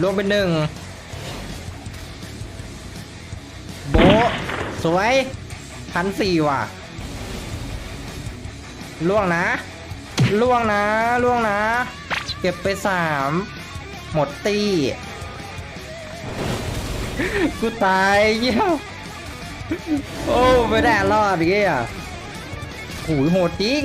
รวมเป็นหนึ่งโบสวยพันสี่ว่ะล่วงนะล่วงนะล่วงนะ เก็บไปสามหมดตีกูตายเยี่ยโอ้ไม่ได้รอดเงี้ยหูโหดจริง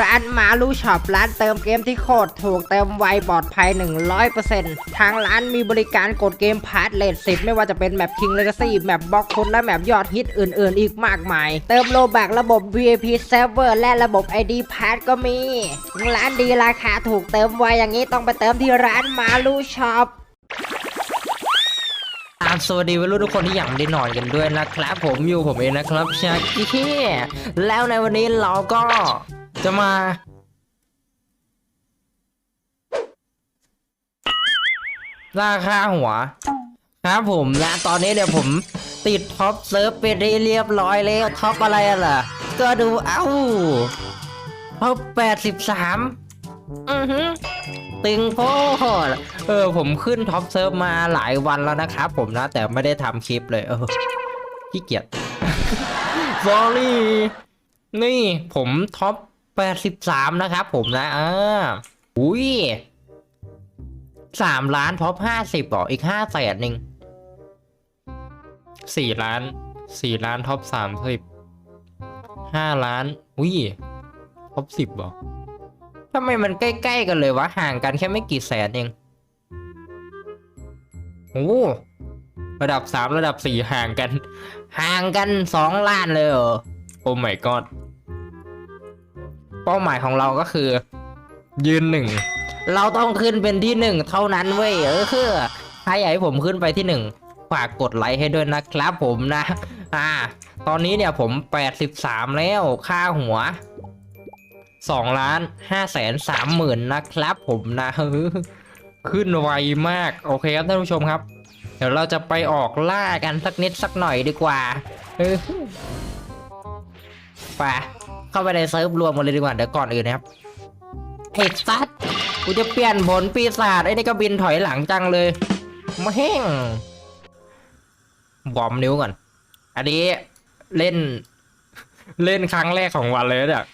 ร้านมาลูช็อปร้านเติมเกมที่โคตรถูกเติมไวปลอดภัย 100%ทางร้านมีบริการกดเกมพาร์ทเลทสิไม่ว่าจะเป็นแมป King Legacy แมปบล็อกฟุตและแมปยอดฮิตอื่น ๆ อีกมากมาย เติมโลบักระบบ VIP Server และระบบ ID Pass ก็มี ร้านดีราคาถูกเติมไวอย่างนี้ต้องไปเติมที่ร้านมาลูช็อปตามสวัสดีวัยรุ่นทุกคนที่อยังไม่ได้นอนกันด้วยนะครับ ผมอยู่ผมเองนะครับชาคิแล้วในวันนี้เราก็ จะมา ราคาหัว ครับผมและตอนนี้เนี่ยวผมติดท็อปเซิร์ฟไปได้เรียบร้อยแล้วท็อปอะไรอะล่ะ ก็ดูเอ้าท็อปแปดสิบสามอือหือตึงโพดเออ ผมขึ้นท็อปเซิร์ฟมาหลายวันแล้วนะครับผมนะ แต่ไม่ได้ทำคลิปเลย เออขี้เกียจ s อรี่นี่ผมท็อป 83นะครับผมนะอ่าอุ้ยสามล้านท็อป50หรออีกห้าแสนหนึ่งสี่ล้านสี่ล้านท็อปสามสิบห้าล้านอุ้ยท็อปสิบหรอทำไมมันใกล้ ๆ กันเลยวะ ห่างกันแค่ไม่กี่แสนเองโอ้ระดับสามระดับสี่ห่างกัน ห่างกันสองล้านเลยเหรอ โอ้ my god เป้าหมายของเราก็คือ ยืนหนึ่งเราต้องขึ้นเป็นที่หนึ่งเท่านั้นเว้ยเออคือถ้าอยากให้ผมขึ้นไปที่หนึ่งฝากกดไลค์ให้ด้วยนะครับผมนะ อ่า ตอนนี้เนี่ยผม 83 แล้วค่าหัวสองล้านห้าแสนสามหมื่นนะครับผมนะ ขึ้นไวมาก โอเคครับท่านผู้ชมครับ เดี๋ยวเราจะไปออกล่ากันสักนิดสักหน่อยดีกว่า เออไป เข้าไปในเซิร์ฟรวมกันเลยดีกว่าเดี๋ยวก่อนอื่นนะครับไอ้ซัดกูจะเปลี่ยนผลปีศาจไอ้นี่ก็บินถอยหลังจังเลยมาแห้งบอมนิ้วก่อน อันนี้เล่น เล่นครั้งแรกของวันเลยนะเนี่ย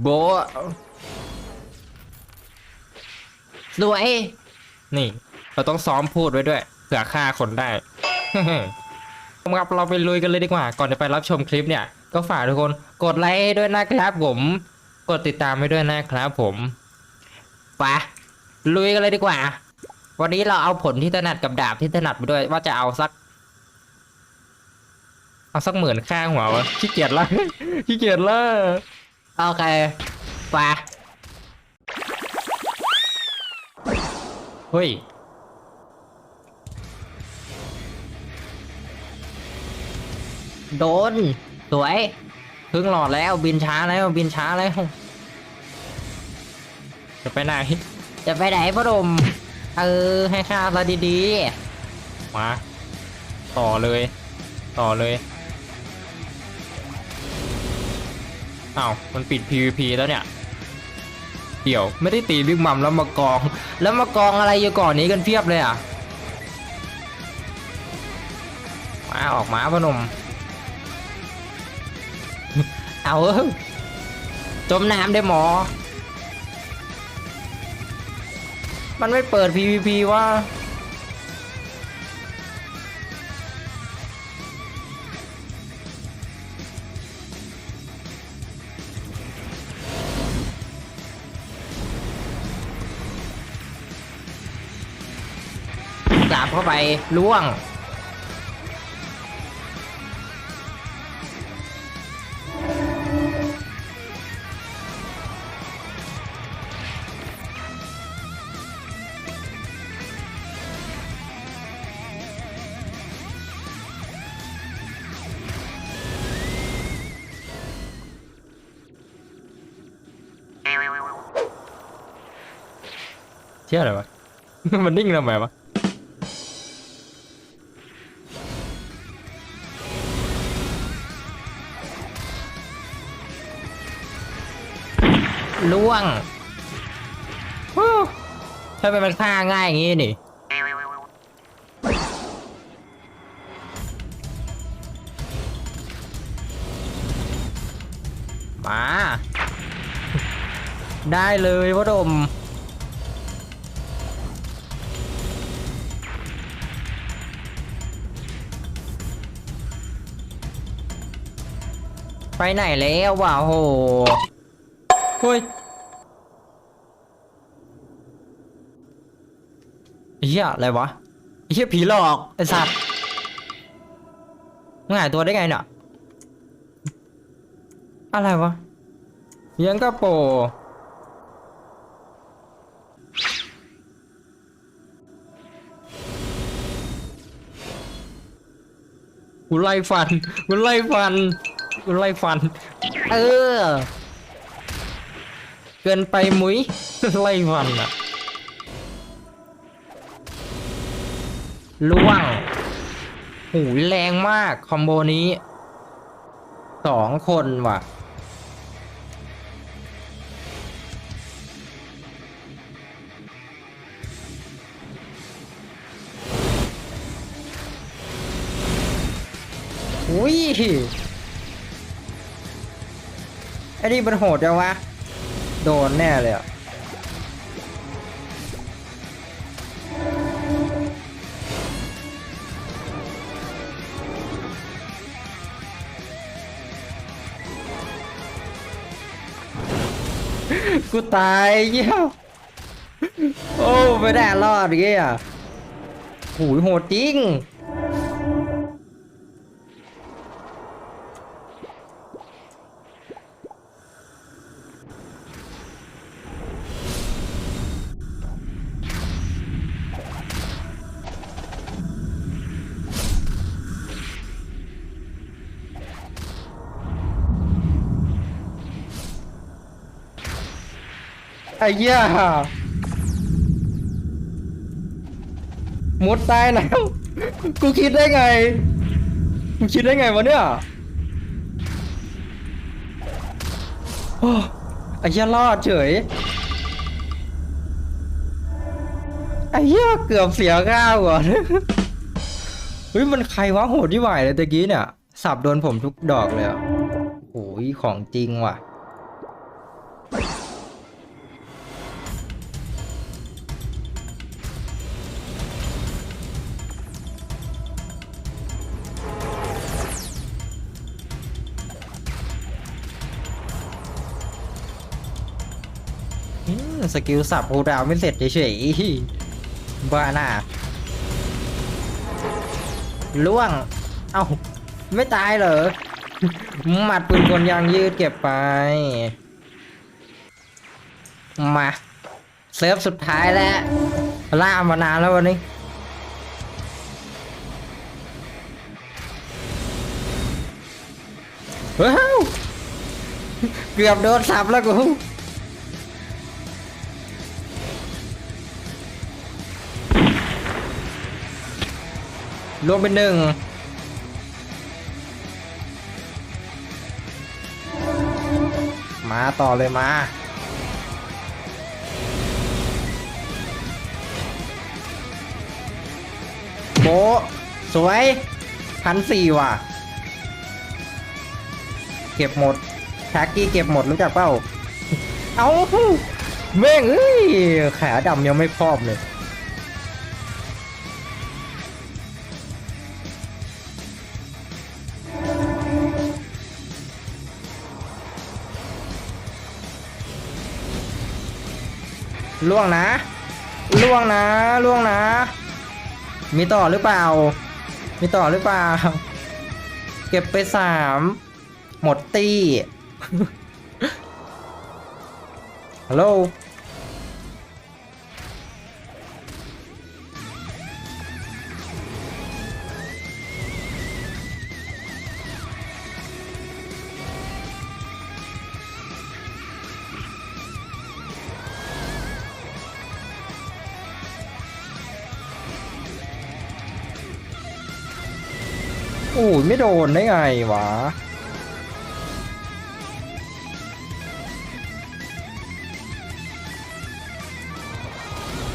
โบะสวยนี่ เราต้องซ้อมพูดไว้ด้วย เผื่อฆ่าคนได้ครับเราไปลุยกันเลยดีกว่า ก่อนจะไปรับชมคลิปเนี่ย ก็ฝากทุกคนกดไลค์ด้วยนะครับผม กดติดตามให้ด้วยนะครับผมไปลุยกันเลยดีกว่า วันนี้เราเอาผลที่ถนัดกับดาบที่ถนัดไปด้วย ว่าจะเอาสัก เอาสักหมื่นค่างหัววะขี้เกียจละขี้เกียจละโอเคไปเฮ้ย โดน สวยครึ่งหลอดแล้วบินช้าแล้วบินช้าแล้ว จะไปไหน จะไปไหนพ่อดม เออ ให้ค่าซะดีๆ มา ต่อเลย ต่อเลยอ้าวมันปิด PVP แล้วเนี่ย เดี๋ยวไม่ได้ตีบิ๊กมัมแล้วมากอง แล้วมากองอะไรอยู่ก่อนนี้กันเพียบเลยอะ มาออกมาพนม เอาจมน้ำได้หมอ มันไม่เปิด PVP ว่าจับเข้าไปล่วง เชื่ออะไรวะ มันนิ่งทำไมวะล่วงฮู้ถ้าเป็นมันฆ่าง่ายอย่างงี้นี่ มา ได้เลยพ่อดม ไปไหนแล้ววะโหเฮ้ยไอ้เหี้ยอะไรวะเหี้ยผีหลอก ไอ้สัตว์มึงหายตัวได้ไงเนี่ยอะไรวะยังกระโปกูไล่ฟันกูไล่ฟัน ไล่ฟัน เออ เกินไปมุ้ยไล่ฟันอะล่วงหูยแรงมาก คอมโบนี้ สองคนว่ะ อุ้ย ไอ้นี่มันโหดจังวะ โดนแน่เลยอะกูตายเยี่ยโอ้ไม่ได้รอดเงี้ยหูยโหดจริง ไอ้เหี้ยมุดตายแล้วกูคิดได้ไงกูคิดได้ไงวะเนี่ยโอ้ไอ้เหี้ยรอดเฉยไอ้เหี้ยเกือบเสียข้าวก่อนเฮ้ยมันใครวะโหดที่ไหวเลยตะกี้เนี่ย สับโดนผมทุกดอกเลยอะโอ้ยของจริงว่ะ สกิลสับโฮดาวไม่เสร็จเฉยๆบ้าหน้าล่วง เอ้า ไม่ตายเหรอ หมัดปืนกลยางยืดเก็บไป มา เซิร์ฟสุดท้ายแล้ว ล่ามานานแล้ววันนี้ว้าวเกือบโดนสับแล้วกู รวมเป็นหนึ่งมาต่อเลยมา โบสวยพันสี่ว่ะ เก็บหมดแท็กกี้เก็บหมดรู้จักเปล่า เอาแม่งเอ้ยขาดำยังไม่ครอบเลย ล่วงนะ ล่วงนะ ล่วงนะ มีต่อหรือเปล่า มีต่อหรือเปล่า เก็บไปสามหมดตี้ฮัลโหล อ้ยไม่โดนได้ไงวะ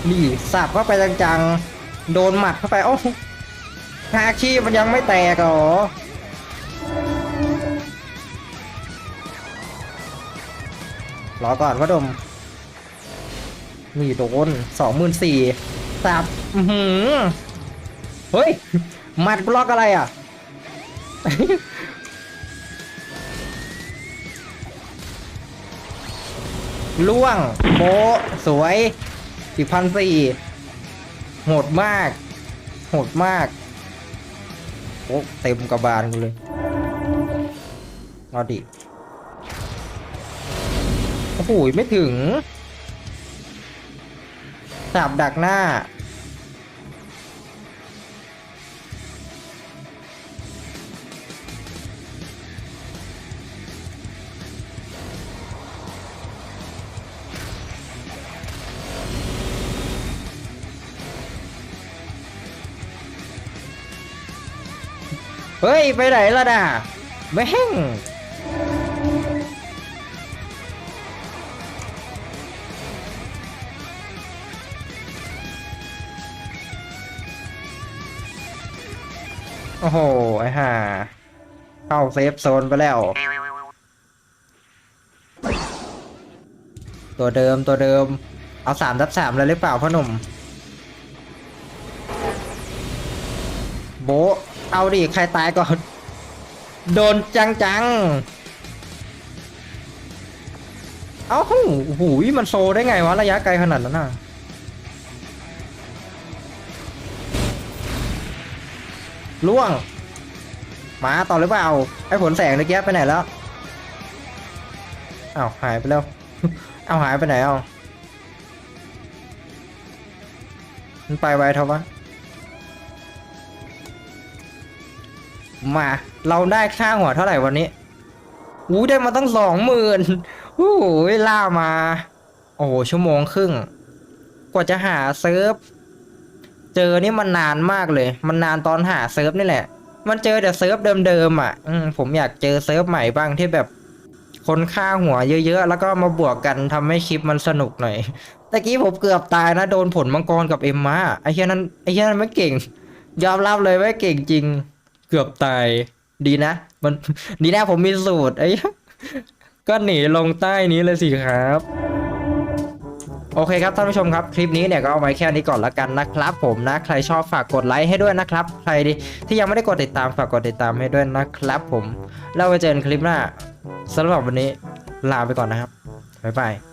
นี่สับเข้าไปจังๆ โดนหมัดเข้าไป โอ้ฮาคีมันยังไม่แตกหรอ รอก่อนพ่อดม นี่โดนสองหมื่นสี่สับ เฮ้ย หมัดบล็อกอะไรอะ ล่วงโบสวยอีกพันสี่โหดมาก โหดมากโอ้เต็มกระบาลกูเลยเอาดิโอ้โหไม่ถึงสับดักหน้า เฮ้ย ไปไหนล่ะน่ะแม่งโอ้โห ไอ้ห่าเข้าเซฟโซนไปแล้ว ตัวเดิมตัวเดิม เอาสามทับสามเลยหรือเปล่าพ่อหนุ่ม โบะ เอาดิ ใครตายก่อน โดนจังจังๆเอ้าหูยมันโซได้ไงวะ ระยะไกลขนาดนั้นน่ะล่วง มาต่อหรือเปล่า ไอ้ผลแสงตะเกียบไปไหนแล้วเอาหายไปแล้ว เอาหายไปไหนเอามันไปไวเท่าวะ มาเราได้ค่าหัวเท่าไหร่วันนี้อู้ได้มาตั้งสองหมื่นโอ้โหล่ามา โอ้โหชั่วโมงครึ่ง กว่าจะหาเซิร์ฟ เจอนี่มันนานมากเลย มันนานตอนหาเซิร์ฟนี่แหละ มันเจอแต่เซิร์ฟเดิมๆอะ อืมผมอยากเจอเซิร์ฟใหม่บ้างที่แบบ คนค่าหัวเยอะๆ แล้วก็มาบวกกันทำให้คลิปมันสนุกหน่อยตะกี้ผมเกือบตายนะโดนผลมังกรกับเอ็มมาไอ้เหี้ยนั้นไอ้เหี้ยนั้นไม่เก่ง ยอมรับเลยว่าเก่งจริง กือบตาย ดีนะ มันดีนะผมมีสูตรไอ้ก็หนีลงใต้นี้เลยสิครับโอเคครับท่านผู้ชมครับคลิปนี้เนี่ยก็เอาไว้แค่นี้ก่อนละกันนะครับ ผมนะใครชอบฝากกดไลค์ให้ด้วยนะครับ ใครที่ยังไม่ได้กดติดตามฝากกดติดตามให้ด้วยนะครับ ผมแล้วไว้เจอกันคลิปหน้าสำหรับวันนี้ลาไปก่อนนะครับบ๊ายบาย